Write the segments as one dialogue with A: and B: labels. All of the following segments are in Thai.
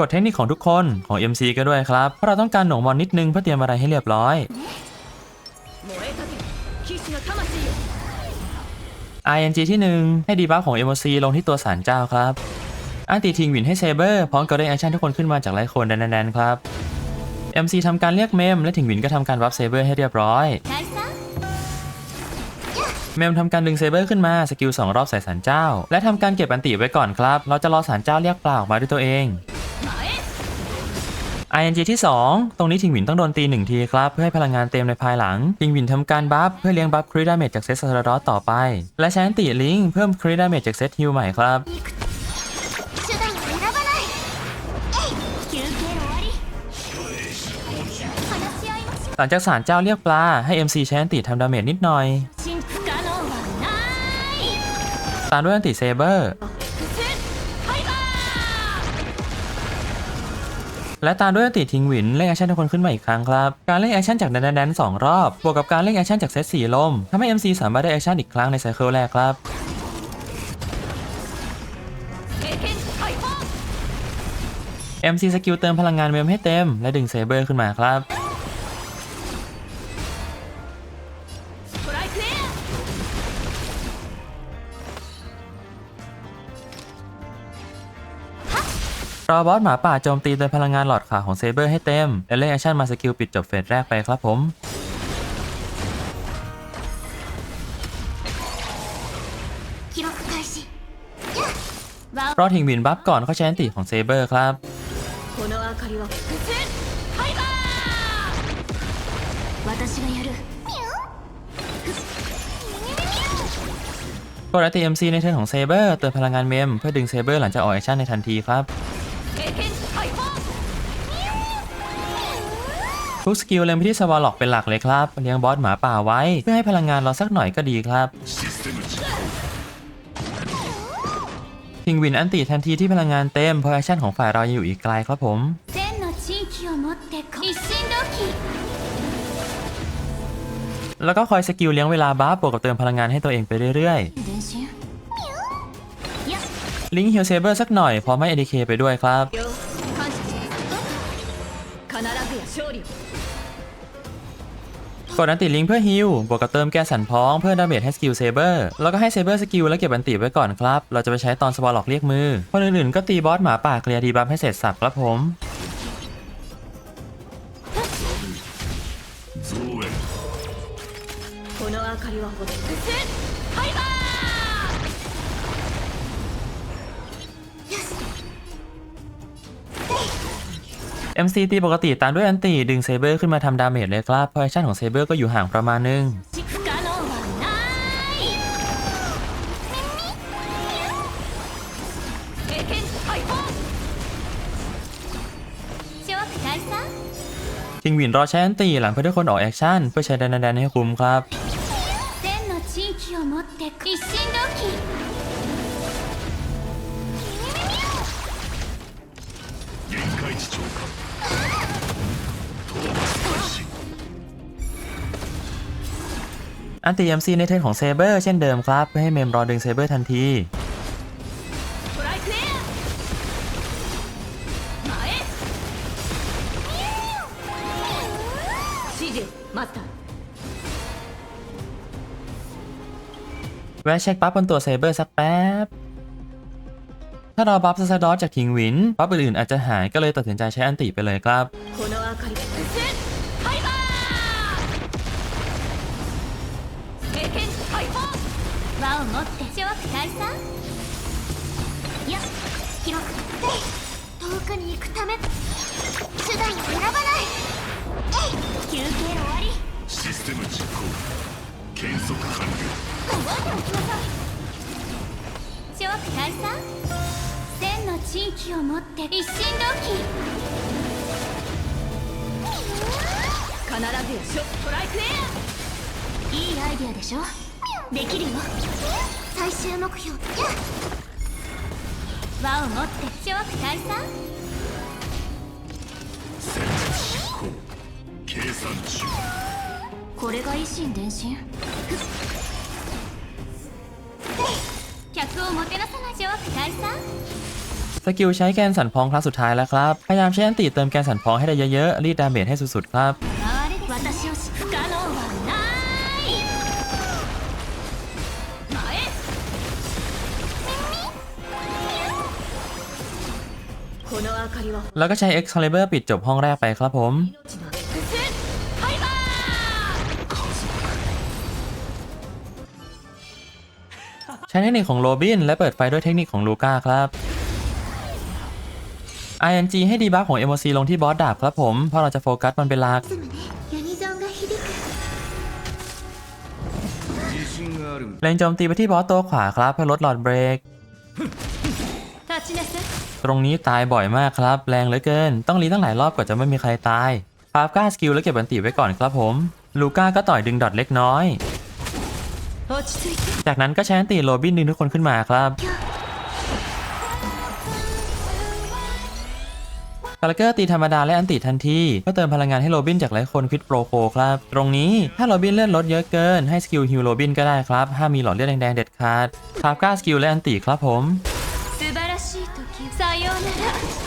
A: กดเทคนิคของทุกคนของ MC ก็ด้วยครับ เพราะเราต้องการหน่วงมอนนิดนึงเพื่อเตรียมอะไรให้เรียบร้อย
B: ไอเอ็น
A: จีที่ 1 ให้ดีบัฟของ MOC ลงที่ตัวสารเจ้าครับอันตีทิงวินให้เซเบอร์พร้อมกับเร่งแอคชั่นทุกคนขึ้นมาจากไลโคนแดนๆครับ MC ทำการเรียกเมมและทิงวินก็ทำการวับเซเบอร์ให้เรียบร้อย เมมทำการดึงเซเบอร์ขึ้นมาสกิล2รอบใส่สารเจ้า และทำการเก็บอันติไว้ก่อนครับ เราจะรอสารเจ้าเรียกเปล่าออกมาด้วยตัวเอง ING ที่ 2 ตรงนี้ทิงหวินต้องโดนตี 1 ทีครับ เพื่อให้พลังงานเต็มในภายหลัง ทิงหวินทำการบัฟเพื่อเลี้ยงบัฟครีดาเมจจากเซตซาร์ดอสต่อไป และใช้นติลิงเพิ่มครีดาเมจจากเซตฮิวใหม่ครับหลังจากสารเจ้าเรียกปลาให้ MC ใช้อันติทำดาเมจนิดหน่อยตามด้วยอันติเซเบอร์ และตามด้วยติทิ้งวินเล่นแอคชั่นทุกคนขึ้นมาอีกครั้งครับ การเล่นแอคชั่นจากแดนแดนสองรอบ บวกกับการเล่นแอคชั่นจากเซตสี่ลมทำให้ MC สามารถได้แอคชั่นอีกครั้งในไซเคิลแรกครับ
B: เอ็ม
A: ซีสกิลเติมพลังงานเมมให้เต็ม และดึงเซเบอร์ขึ้นมาครับ รอบอสหมาป่าโจมตีโดยพลังงานหลอดขาของเซเบอร์ให้เต็ม แลเล่นแอคชั่นมาสกิลปิดจบเฟสแรกไปครับผมรอดทิงวินบัฟก่อนเข้าใช้นติของเซเบอร์ครับกดอัลติเอ็มซีในเทิร์นของเซเบอร์เติมพลังงานเมม เพื่อดึงเซเบอร์หลังจากออกแอคชั่นในทันทีครับ ทุกสกิลเลยไปที่สวอลล็อกเป็นหลักเลยครับ เลี้ยงบอสหมาป่าไว้ เพื่อให้พลังงานเราสักหน่อยก็ดีครับทิงวินอันติทันทีที่พลังงานเต็มเพราะแอคชั่นของฝ่ายเรายังอยู่อีกไกลครับผมแล้วก็คอยสกิลเลี้ยงเวลาบ้าบวกกับเติมพลังงานให้ตัวเองไปเรื่อยๆ ลิงก์ฮิลเซเบอร์สักหน่อยพร้อมให้เอดีเคไปด้วยครับ กดอันติลิงเพื่อฮิลบวกกับเติมแก้สันพ้องเพื่อดาเมจให้สกิลเซเบอร์แล้วก็ให้เซเบอร์สกิลแล้วเก็บอันติไว้ก่อนครับ เราจะไปใช้ตอนสปอหลอกเรียกมือ คนอื่นๆก็ตีบอสหมาป่าเคลียร์ดีบัฟให้เสร็จสับครับผม MC ตีปกติตามด้วยอันตีดึงเซเบอร์ขึ้นมาทำดาเมจเลยครับพอแชั่นของเซเบอร์ก็อยู่ห่างประมาณนึงทิงวินรอใช้อันตีหลังเพื่อทุกคนออกแอคชั่นเพื่อใช้แดนแดนให้คุ้มครับ อันติยัมซีในเทิร์นของเซเบอร์เช่นเดิมครับ เพื่อให้เมมรอดึงเซเบอร์ทันทีแวะเช็คปั๊บบนตัวเซเบอร์สักแป๊บ ถ้าเราบัฟซซาดอสจากทิงวิน บัฟอื่นๆอาจจะหายก็เลยตัดสินใจใช้อันติไปเลยครับ
C: 持って諸悪退散よし記録遠くに行くため手段を選ばないえい休憩終わり
D: システム実行検測完了
C: 諸悪退散千の地域を持って一心同期
B: 必ずやショストライクエア
C: いいアイディアでしょ？できるよ最終目標輪を持って諸悪退散
D: 戦術執行計算中
C: これが維新伝心客をもてなさない諸悪退散
A: สกิลใช้แกนสันพองครั้งสุดท้ายแล้วครับ พยายามใช้อันติเติมแกนสันพองให้ได้เยอะๆ รีดดาเมจให้สุดๆครับ แล้วก็ใช้ Excalibur ปิดจบห้องแรกไปครับผมใช้เทคนิคของโรบินและเปิดไฟด้วยเทคนิคของลูก้าครับ ING ให้ดีบัฟของ MOC ลงที่บอสดาบครับผม เพราะเราจะโฟกัสมันเป็นหลักแรงโจมตีไปที่บอสตัวขวาครับเพื่อลดหลอดเบรก ตรงนี้ตายบ่อยมากครับ แรงเหลือเกิน ต้องรีตั้งหลายรอบกว่าจะไม่มีใครตายคาฟก้าสกิลแล้วเก็บอันติไว้ก่อนครับผม ลูก้าก็ต่อยดึงดอทเล็กน้อย จากนั้นก็ใช้อันตีโรบินดึงทุกคนขึ้นมาครับกาลเกอร์ตีธรรมดาและอันติทันที ก็เติมพลังงานให้โรบินจากหลายคนควิดโปรโคครับ ตรงนี้ถ้าโรบินเลือดลดเยอะเกินให้สกิลฮิวโรบินก็ได้ครับถ้ามีหลอดเลือดแดงๆเด็ดขาดคาฟก้าสกิลและอันติครับผม
B: さようなら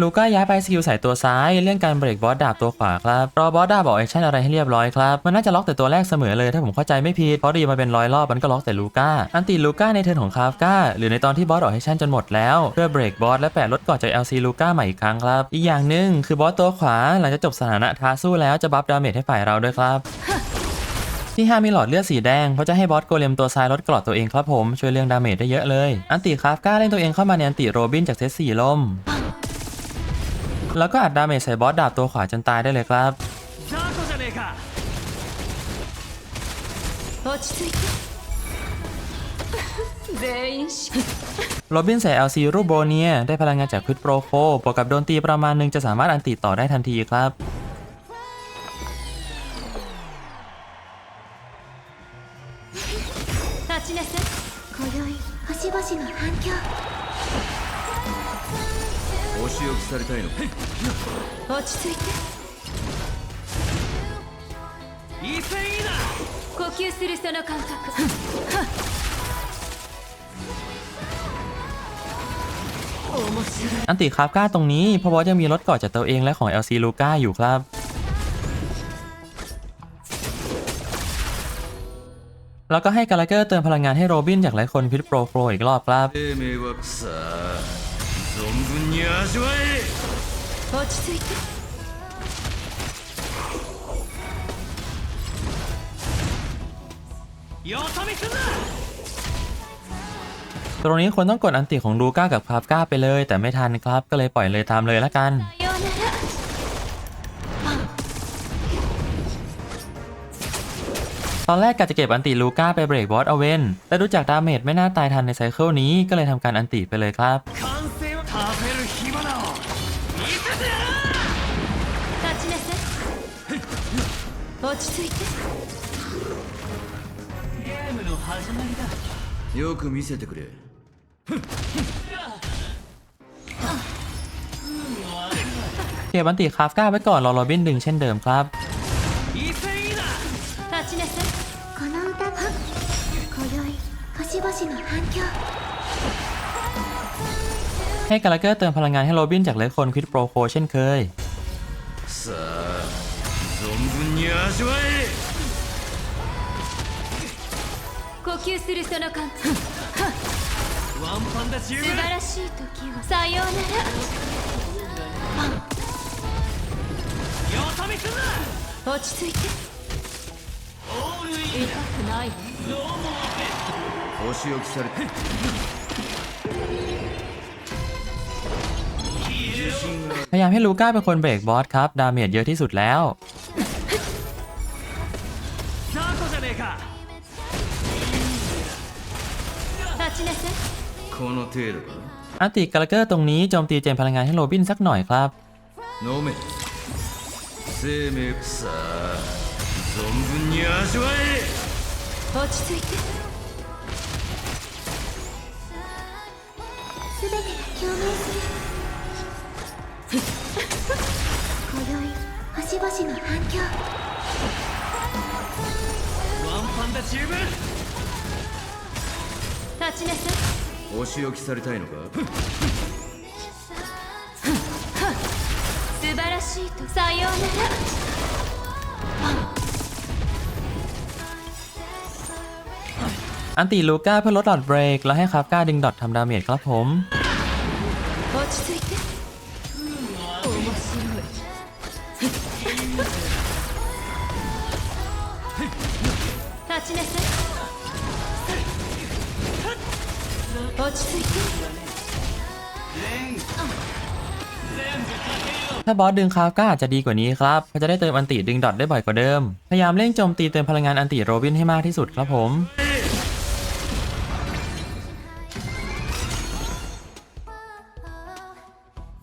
A: ลูก้าย้ายไปสกิลใส่ตัวซ้ายเรื่องการเบรกบอสดาบตัวขวาครับ รอบอสดาบบอกแอคชั่นอะไรให้เรียบร้อยครับ มันน่าจะล็อกแต่ตัวแรกเสมอเลยถ้าผมเข้าใจไม่ผิด เพราะรีมาเป็นร้อยรอบมันก็ล็อกแต่ลูก้า อันติลูก้าในเทิร์นของคาฟก้าหรือในตอนที่บอสออกแอคชั่นจนหมดแล้ว เพื่อเบรกบอสและแปะลดก่อนจาก LC ลูก้าใหม่อีกครั้งครับ อีกอย่างหนึ่งคือบอสตัวขวาหลังจากจบสถานะท้าสู้แล้วจะบัฟดาเมจให้ฝ่ายเราด้วยครับ ที่ 5 มีหลอดเลือดสีแดง เพราะจะให้บอสโกเลมตัวซ้ายลดกรอดตัวเองครับผม ช่วยเรื่องดาเมจได้เยอะเลย อันติคราฟก้าเล่นตัวเองเข้ามาในอันติโรบินจากเซตสี่ลม แล้วก็อัดดาเมจใส่บอสดาบตัวขวาจนตายได้เลยครับโรบินใส่ LC รูปโบเนียได้พลังงานจากพิชโปรโฟบวกกับโดนตีประมาณหนึ่งจะสามารถอันติต่อได้ทันทีครับ อันติคาฟก้าตรงนี้เพราะบอสยังมีรถเกาะจากตัวเองและของ LC ลูก้าอยู่ครับ แล้วก็ให้กาลาเกอร์เติมพลังงานให้โรบินจากหลายคนควิดโปรโคอีกรอบครับ
D: 生命はさあ存分に味わえ
B: 落ち着いて
D: よそ見すんな
A: ตรงนี้คนต้องกดอันติของลูก้ากับคาฟก้าไปเลย แต่ไม่ทันครับ ก็เลยปล่อยเลยตามเลยละกัน
B: さようなら
A: ตอนแรกกะจะเก็บอันติลูก้าไปเบรกบอสเอาเวนแต่ดูจากดาเมจไม่น่าตายทันในไซเคิลนี้ก็เลยทำการอันติไปเลยครับ
D: 完成を食べる暇なを見せてやる
B: 立ちなさい落ち着いて
D: ゲームの始まりだよく見せてくれ
A: เก็บอันติคาฟก้าไว้ก่อนรอโรบินดึงเช่นเดิมครับ
D: 威勢いいな
B: 立ちなさい
C: この歌は今宵星々の反響
A: ให้กาลาเกอร์เติมพลังงานให้โรบินจากหลายคนควิดโปรโคเช่นเคย
D: さあ存分に味わえ
B: 呼吸するその感覚
D: ワンパンダ十
B: 素
D: 分
B: 晴らしい時はさようなら
D: よそ見すんな
B: 落ち着いて痛くないわ
D: お仕置きされて自信が
A: พยายามให้ลูก้าเป็นคนเบรกบอสครับ ดาเมจเยอะที่สุดแล้ว
D: この程度か
A: อันติกาลาเกอร์ตรงนี้โจมตีเจนพลังงานให้โรบินสักหน่อยครับ
D: 飲め生命さあ存分に味わえ
B: 落ち着いて
C: 全てが共鳴する今宵星々の反響
D: ワンパンダ十分
B: 立ちなさい
D: お仕置きされたいのか
B: 素晴らしいとさようなら
A: อันติลูก้าเพื่อลดดอทเบรกแล้วให้คาฟก้าดึงดอททำดาเมจครับผม
B: 落ち着いて
A: ถ้าบอสดึงคาฟก้าอาจจะดีกว่านี้ครับเพราะจะได้เติมอันติดึงดอทได้บ่อยกว่าเดิม พยายามเร่งโจมตีเติมพลังงานอันติโรบินให้มากที่สุดครับผม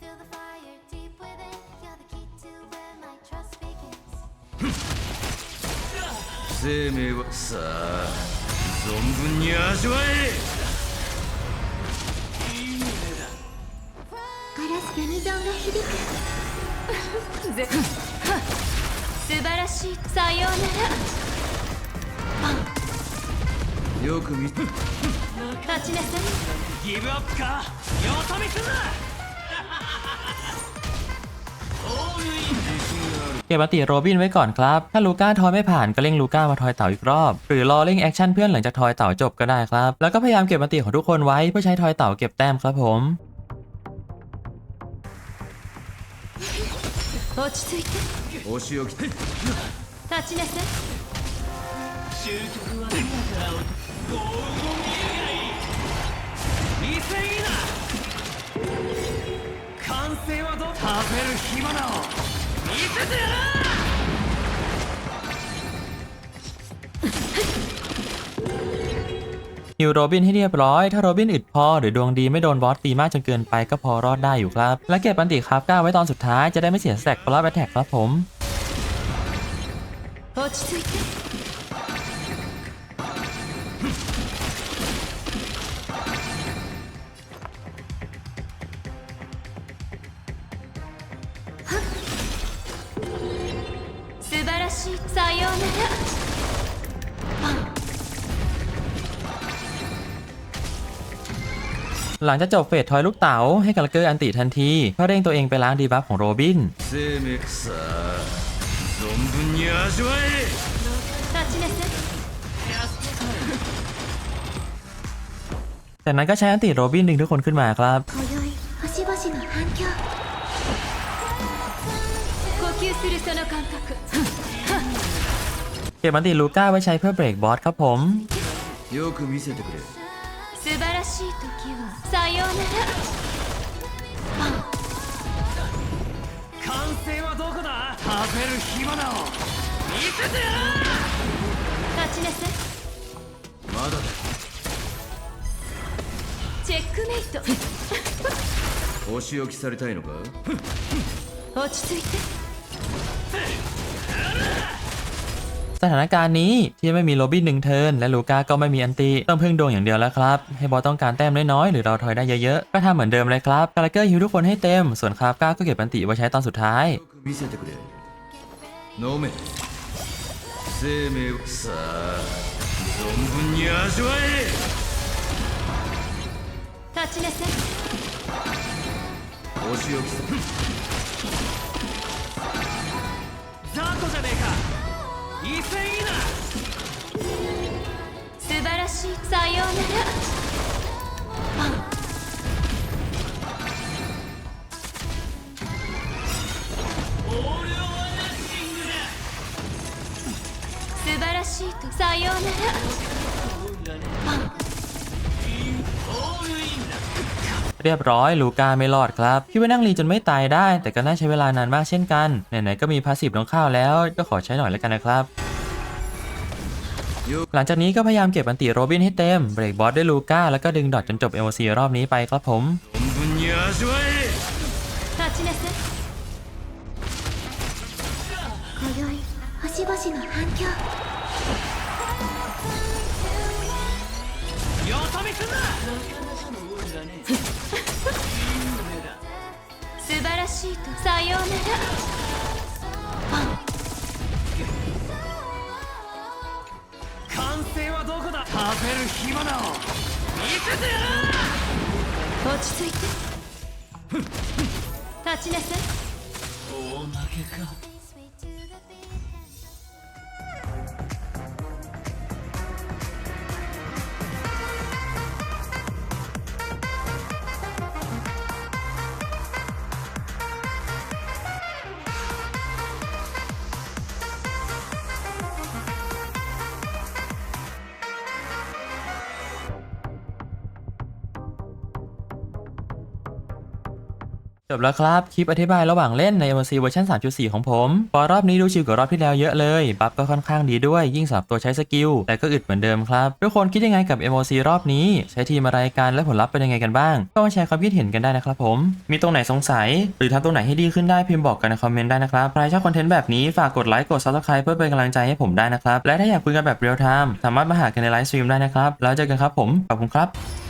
C: Feel the fire deep within. You're the key to where my trust begins.
D: 生命はさあ存分に味わえ
C: ガラスユニゾンが響く。
B: ぜ素晴らしいさよう
D: よく見
B: なら立ちなさい
D: ギブアップかよそ見すんな
A: เก็บอันติโรบินไว้ก่อนครับ ถ้าลูก้าทอยไม่ผ่านก็เร่งลูก้ามาทอยเต่าอีกรอบ หรือรอเร่งแอคชั่นเพื่อนหลังจากทอยเต่าจบก็ได้ครับ แล้วก็พยายามเก็บอันติของทุกคนไว้เพื่อใช้ทอยเต่าเก็บแต้มครับผม
B: 落ち着いて。
D: お仕置き。
B: 立ちなさい。
D: 威勢いいな完成はどう食べる暇なを見せてやら
A: ฮิวโรบินให้เรียบร้อย ถ้าโรบินอึดพอ หรือดวงดีไม่โดนบอสตีมากจนเกินไปก็พอรอดได้อยู่ครับ และเก็บปันติคาบก้าไว้ตอนสุดท้ายจะได้ไม่เสียสแสกปลอบแอทแทกครับผม หลังจากจบเฟสทอยลูกเต๋าให้กัลเกอร์อันติทันทีเพื่อเร่งตัวเองไปล้างดีบัฟของโรบินแต่นั้นก็ใช้อันติโรบินดึงทุกคนขึ้นมาครับเก็บอันติลูก้าไว้ใช้เพื่อเบรกบอสครับผม
B: 素晴らしい時はさようなら。
D: 完成はどこだ？食べるを。見せて
B: ちなさい。
D: らまだだ。
B: チェックメイト。
D: お仕置きされたいのか？
B: 落ち着いて
A: สถานการณ์นี้ที่ไม่มีโรบินหนึ่งเทิร์นและลูก้าก็ไม่มีอันติต้องพึ่งดวงอย่างเดียวแล้วครับ ให้บอสต้องการแต้มน้อยๆหรือเราทอยได้เยอะๆ ก็ทำเหมือนเดิมเลยครับกาลเกอร์ฮิวทุกคนให้เต็ม ส่วนคาฟก้าก็เก็บอันติไว้ใช้ตอนสุดท้าย
D: よく見せてくれ飲め生命をさあ存分に味わえ
B: 立ちなさい
D: お仕置きさ雑魚じゃねえか 威勢いいな。
B: 素晴らしいさようなら。素晴らしいとさようなら
A: เรียบร้อยลูก้าไม่รอดครับคิดว่านั่งรีจนไม่ตายได้ แต่ก็น่าใช้เวลานานมากเช่นกันไหนๆก็มีพาสซีฟลงข้าวแล้วก็ขอใช้หน่อยแล้วกันนะครับ
D: よ
A: หลังจากนี้ก็พยายามเก็บอันติโรบินให้เต็มเบรกบอสด้วยลูก้าแล้วก็ดึงดอทจนจบ LC รอบนี้ไปครับผม
D: 存分に味わえ
B: 立ちなさい
C: 今宵星々の反響。
D: よそ見すんな
B: 素晴らしいとさようなら。
D: 完成はどこだ？食べる暇なを見せてやら
B: 落ち着いて。立ちなさい。
D: 大負けか
A: จบแล้วครับ คลิปอธิบายระหว่างเล่นใน MLC เวอร์ชัน3.4 ของผม พอรอบนี้ดูชิวกว่ารอบที่แล้วเยอะเลย บัฟก็ค่อนข้างดีด้วย ยิ่งสำหรับตัวใช้สกิล แต่ก็อึดเหมือนเดิมครับ ทุกคนคิดยังไงกับ MLC รอบนี้ ใช้ทีมอะไรกัน และผลลัพธ์เป็นยังไงกันบ้าง ก็มาแชร์ความคิดเห็นกันได้นะครับผม มีตรงไหนสงสัย หรือทำตรงไหนให้ดีขึ้นได้พิมพ์บอกกันในคอมเมนต์ได้นะครับ ใครชอบคอนเทนต์แบบนี้ฝากกดไลค์กด subscribe เพื่อเป็นกำลังใจให้ผมได้นะครับ และถ้าอยากคุยกันแบบเรียลไทม์สามารถมาหากันในไลฟ์สตรีมได้นะครับแล้วเจอกันครับผมขอบคุณครับ